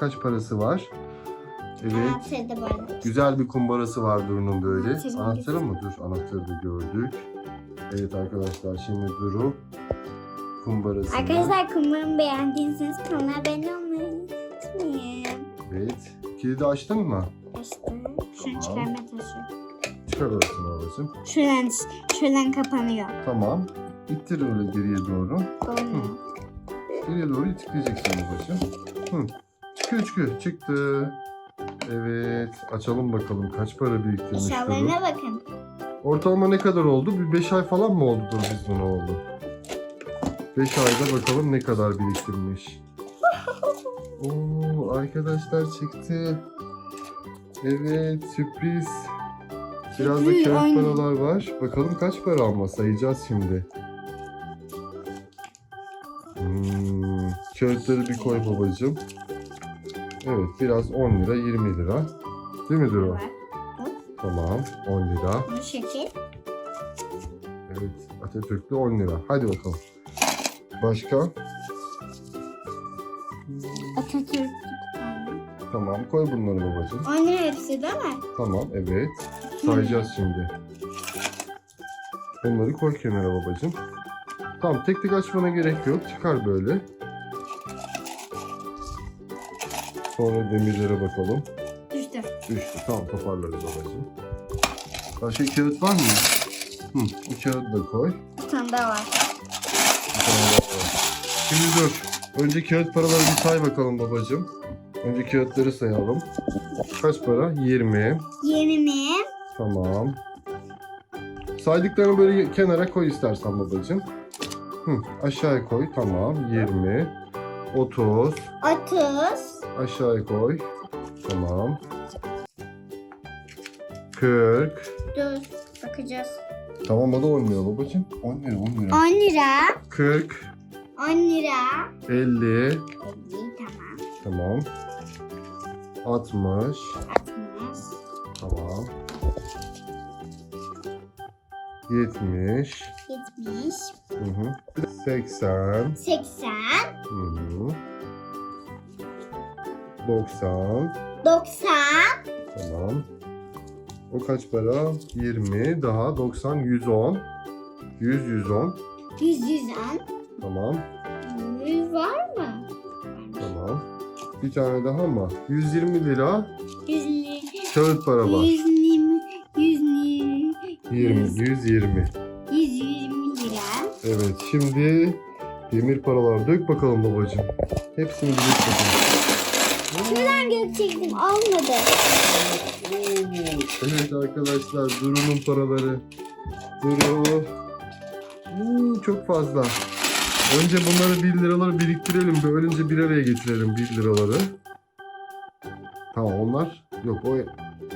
kaç parası var? Evet. Güzel bir kumbarası var Duru'nun böyle. Anahtarı mı? Dur anahtarı da gördük. Evet arkadaşlar şimdi Duru kumbarasını. Arkadaşlar kumarımı beğendiyseniz kanala abone olmayı unutmayın. Evet. Kilidi açtın mı? İşte şunu Tamam. çıkarmaya çalışıyorum. Çıkar orasını babacığım. Şuradan, şuradan kapanıyor. Tamam. İttir öyle geriye doğru. Doğru. Geriye doğru itikleyeceksin babacığım. Hı. Çıkıyor çıkıyor. Çıktı. Evet. Açalım bakalım kaç para biriktirmiş. Eşyalarına bakın. Ortalama ne kadar oldu? Bir 5 ay falan mı oldu Dur biz bunu oldu? 5 ayda bakalım ne kadar biriktirmiş. Oo arkadaşlar çıktı. Evet sürpriz. Biraz da kağıt paralar var. Bakalım kaç para ama sayacağız şimdi. Hmm, kağıtları bir koy babacığım. Evet biraz 10 lira 20 lira. Değil mi Duru? Var. Tamam 10 lira. Bu şekil. Evet Atatürk'lü 10 lira. Hadi bakalım. Başka? Atatürk. Tamam koy bunları babacığım. Aynı hepsi değil mi? Tamam evet. Sayacağız şimdi. Onları koy kenara babacığım. Tamam tek tek açmana gerek yok. Çıkar böyle. Sonra demirlere bakalım. Düştü. Düştü. Tamam toparlarız babacığım. Başka kağıt var mı? Hı, bu kağıdı da koy. Bir tane daha var. Bir tane daha var. Şimdi dur. Önce kağıt paraları bir say bakalım babacığım. Önce kağıtları sayalım. Kaç para? 20. Yeni mi? Tamam. Saydıklarını böyle kenara koy istersen babacığım. Hı, aşağıya koy. Tamam. 20. 30. 30. Aşağıya koy. Tamam. 40. Dur. Bakacağız. Tamam o da 10 lira babacığım. 10 lira 10 lira. 10 lira. 40. 10 lira. 50. 50 tamam. Tamam. 60. 60. Tamam. 70. 70. Hı hı. 80. 80. Hı hı. 90. 90. Tamam. O kaç para? 20 daha 90 110. 100 110. 100 110. Tamam. 100 var mı? Tamam. Bir tane daha mı? 120 lira 100 lira. kağıt para var. 120. 120. 20 120. 120 lira. Evet şimdi demir paralar dök bakalım babacığım. Hepsini bir Şuradan gökçektim. Olmadı. Evet arkadaşlar Duru'nun paraları. Duru. Oo, çok fazla. Önce bunları 1 liraları biriktirelim. Böylece bir araya getirelim 1 liraları. Tamam onlar. Yok o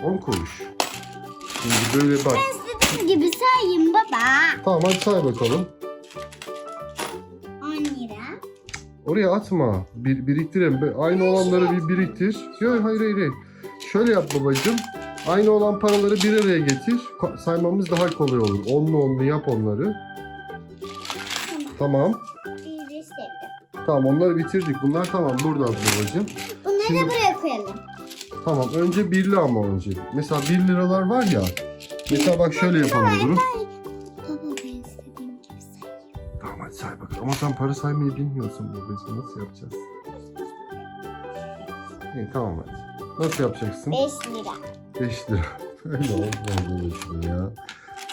10 kuruş. Şimdi böyle bak. İstediğim gibi sayayım baba. Tamam hadi say bakalım. Oraya atma. Bir, biriktirelim. Aynı olanları bir biriktir. Yok hayır hayır hayır. Şöyle yap babacığım. Aynı olan paraları bir araya getir. Saymamız daha kolay olur. Onlu onlu yap onları. Tamam. Tamam. Bir onları bitirdik. Bunlar tamam burada babacığım. Bunları Şimdi- da buraya koyalım. Tamam önce birli ama önce. Mesela 1 liralar var ya. Mesela bak şöyle yapalım Duru. Ama sen para saymayı bilmiyorsun babacığım. Nasıl yapacağız? İyi tamam hadi. Nasıl yapacaksın? 5 lira. 5 lira. Öyle olmaz babacığım ya.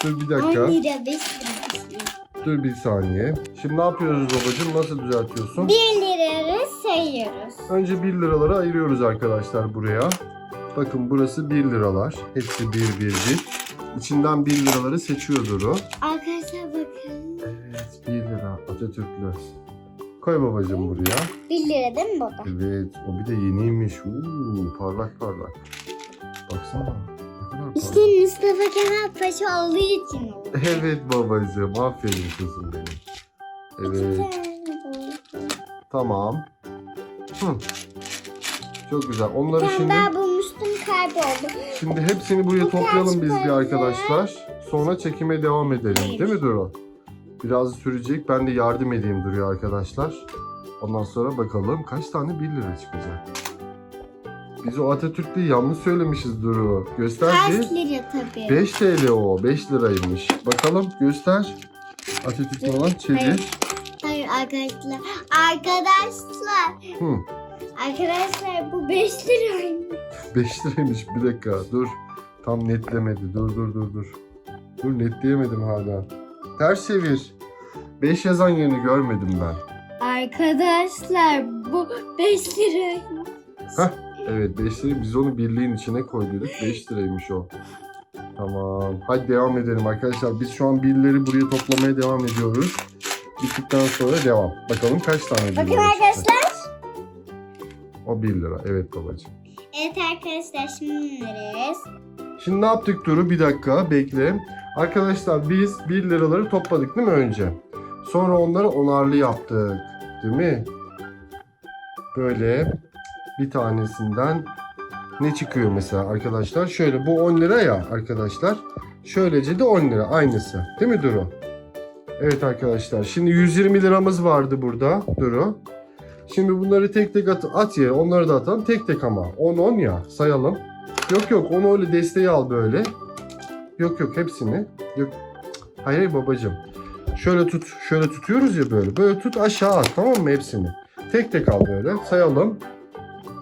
Dur bir 10 dakika. lira 5 lira 5 lira. Dur bir saniye. Şimdi ne yapıyoruz babacığım? Nasıl düzeltiyorsun? 1 liraları sayıyoruz. Önce 1 liraları ayırıyoruz arkadaşlar buraya. Bakın burası 1 liralar. Hepsi 1 1 1. İçinden 1 liraları seçiyor Duru. Atatürklü. Koy babacığım buraya. 1 lira değil mi baba? Evet o bir de yeniymiş. Uuu parlak parlak. Baksana. Ne kadar parlak. İşte Mustafa Kemal Paşa olduğu için oldu. Evet babacığım. Aferin kızım benim. Evet. Tamam. Hı. Çok güzel. Onları Ben şimdi daha bulmuştum kayboldu. şimdi hepsini buraya Bu toplayalım biz bir arkadaşlar. Sonra çekime devam edelim. Değil mi Duru? Biraz sürecek. Ben de yardım edeyim Duru'ya arkadaşlar. Ondan sonra bakalım kaç tane 1 lira çıkacak. Biz o Atatürk'ü yanlış söylemişiz Duru. Göster bir. Kaç lira tabii. 5 TL o. 5 liraymış. Bakalım göster. Atatürk'ün olan çevir. Hayır arkadaşlar. Arkadaşlar. Hı. Arkadaşlar bu 5 liraymış. 5 liraymış. Bir dakika dur. Tam netlemedi. Dur dur dur dur. Dur netleyemedim hala. Ters çevir. 5 yazan yerini görmedim ben. Arkadaşlar bu 5 liraymış. Hah. Evet 5 lira. Biz onu birliğin içine koyduk. 5 liraymış o. Tamam. Hadi devam edelim arkadaşlar. Biz şu an birleri buraya toplamaya devam ediyoruz. Bittikten sonra devam. Bakalım kaç tane bir Bakın lira çıktı. arkadaşlar. O 1 lira. Evet babacığım. Evet arkadaşlar şimdi neresi? Şimdi ne yaptık Duru? Bir dakika bekle. Arkadaşlar biz 1 liraları topladık değil mi önce? Sonra onları onarlı yaptık. Değil mi? Böyle bir tanesinden ne çıkıyor mesela arkadaşlar? Şöyle bu 10 lira ya arkadaşlar. Şöylece de 10 lira aynısı. Değil mi Duru? Evet arkadaşlar. Şimdi 120 liramız vardı burada Duru. Şimdi bunları tek tek at, at yere. Onları da atalım. Tek tek ama. 10 10 ya. Sayalım. Yok yok onu öyle desteği al böyle. Yok yok hepsini. Yok. Hayır hayır babacığım. Şöyle tut. Şöyle tutuyoruz ya böyle. Böyle tut aşağı at tamam mı hepsini? Tek tek al böyle. Sayalım.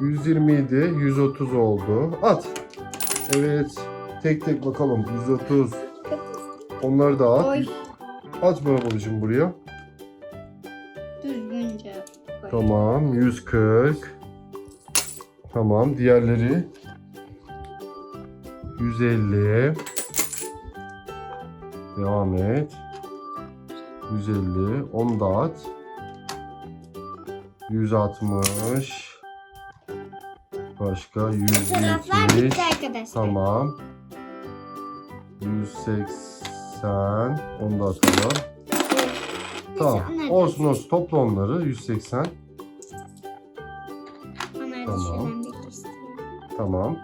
127, 130 oldu. At. Evet. Tek tek bakalım. 130. Onları da at. Oy. At bana babacığım buraya. Tamam. 140. Tamam. Diğerleri 150. Devam et. 150. Onu da at. 160. Başka Bu taraflar 170. bitti arkadaşlar. Tamam. 180. Onu da atalım. Tamam. Neyse, Olsun olsun. Topla onları. 180. Onları da Tamam. şuradan. Tamam.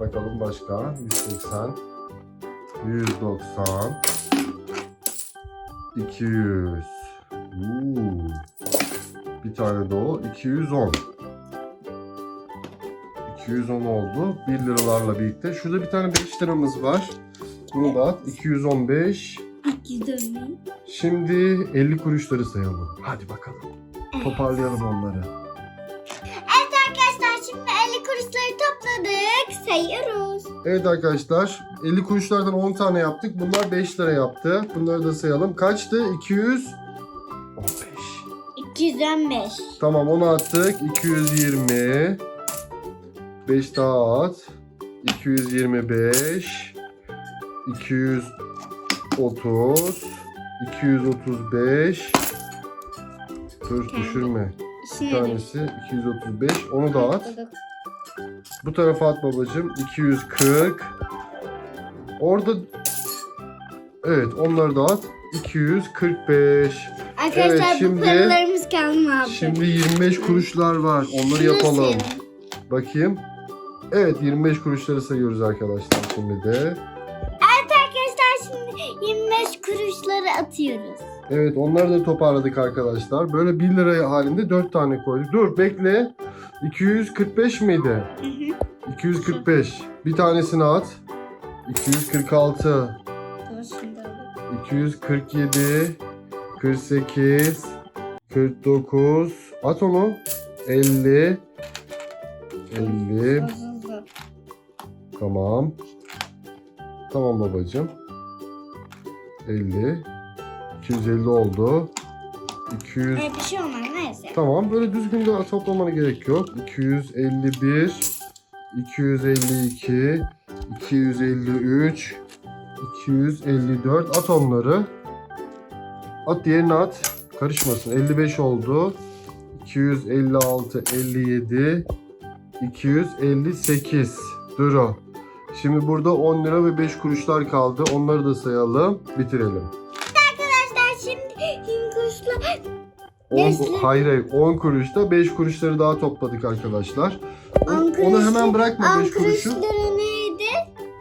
Bakalım başka. 180. 190. 200. Uuu. Bir tane de o. 210. 210 oldu. 1 liralarla birlikte. Şurada bir tane 5 liramız var. Bunu da at. 215. Şimdi 50 kuruşları sayalım. Hadi bakalım. Toparlayalım onları. Evet arkadaşlar şimdi 50 kuruşları topladık. Sayıyoruz. Evet arkadaşlar 50 kuruşlardan 10 tane yaptık. Bunlar 5 lira yaptı. Bunları da sayalım. Kaçtı? 215. 215. Tamam onu attık. 220. 5 daha at. 225. 230. 235. Dur Kendi. düşürme. Bir Şimdi tanesi 235. Onu da at. Bu tarafa at babacığım. 240. Orada Evet onları da at. 245. Arkadaşlar Evet, bu şimdi- paralarımız kalmadı. Şimdi 25 kuruşlar var. Onları Şunu yapalım. sayalım. Bakayım. Evet 25 kuruşları sayıyoruz arkadaşlar şimdi de. 25 kuruşları atıyoruz. Evet onları da toparladık arkadaşlar. Böyle 1 lira halinde 4 tane koyduk. Dur bekle. 245 miydi? Hı hı. 245. Bir tanesini at. 246. Dur şimdi alalım. 247 48 49 at onu 50 50 Bozuldu. tamam tamam babacığım 50 250 oldu 200 Evet bir şey olmaz neyse. tamam böyle düzgün de toplamana gerek yok 251 252 253 254 at onları. At diğerini at. Karışmasın. 55 oldu. 256 57 258 Duru. Şimdi burada 10 lira ve 5 kuruşlar kaldı. Onları da sayalım. Bitirelim. Arkadaşlar şimdi 20 kuruşla 10, Beş lira. hayır hayır 10 kuruşta 5 kuruşları daha topladık arkadaşlar. On Onu kuruşlu- hemen bırakma 10 5 kuruşu. kuruşları neydi?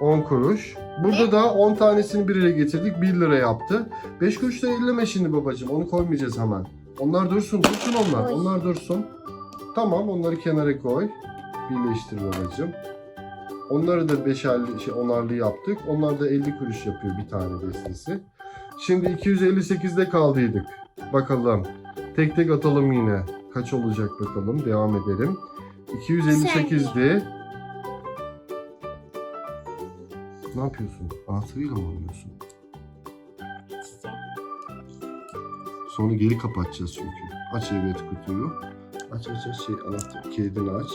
10 kuruş. Burada da 10 tanesini bir getirdik. 1 lira yaptı. 5 kuruş da elleme şimdi babacığım. Onu koymayacağız hemen. Onlar dursun, dursun onlar. Oy. Onlar dursun. Tamam, onları kenara koy. Birleştir babacığım. Onları da beşerli, şey, onarlı yaptık. Onlar da 50 kuruş yapıyor bir tane destesi. Şimdi 258'de kaldıydık. Bakalım. Tek tek atalım yine. Kaç olacak bakalım. Devam edelim. 258'di. Ne yapıyorsun? Anahtarıyla mı oynuyorsun? Sonra geri kapatacağız çünkü. Aç evet kutuyu. Aç aç aç şey anahtar kilidini aç.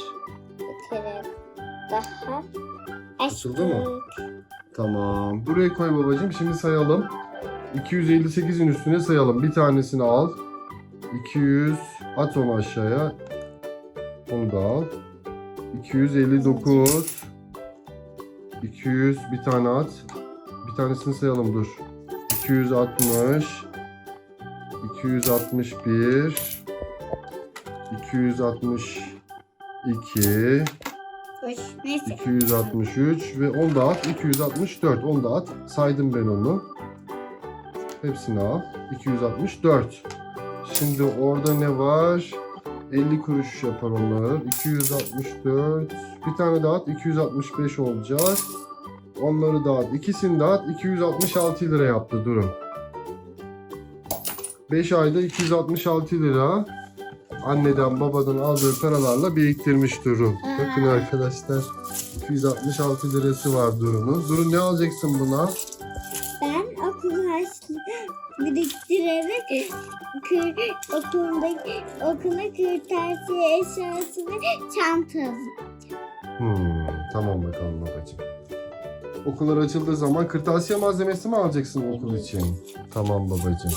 Bir daha. Açıldı mı? Tamam. Buraya koy babacığım. Şimdi sayalım. 258'in üstüne sayalım. Bir tanesini al. 200 at onu aşağıya. Onu da al. 259 200 bir tane at. Bir tanesini sayalım dur. 260 261 262 Hoş. Neyse. 263 ve 10 da at 264 10 da at. Saydım ben onu. Hepsini al. 264 şimdi orada ne var? 50 kuruş yapar onlar. 264 bir tane daha at 265 olacak. Onları dağıt ikisini dağıt 266 lira yaptı. Durun. 5 ayda 266 lira anneden babadan aldığı paralarla biriktirmiş Duru. Bakın arkadaşlar 266 lirası var Duru'nun. Duru ne alacaksın buna? Ben okul harçlığı biriktirerek kır, okuldaki okula kırtasiye eşyası ve çanta alacağım. Hmm, tamam bakalım babacığım. Okullar açıldığı zaman kırtasiye malzemesi mi alacaksın okul için? Tamam babacığım.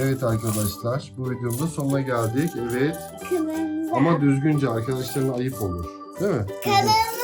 Evet arkadaşlar bu videonun da sonuna geldik. Evet Kanalımıza, ama düzgünce arkadaşlarına ayıp olur. Değil mi? Düzgün. kanalımıza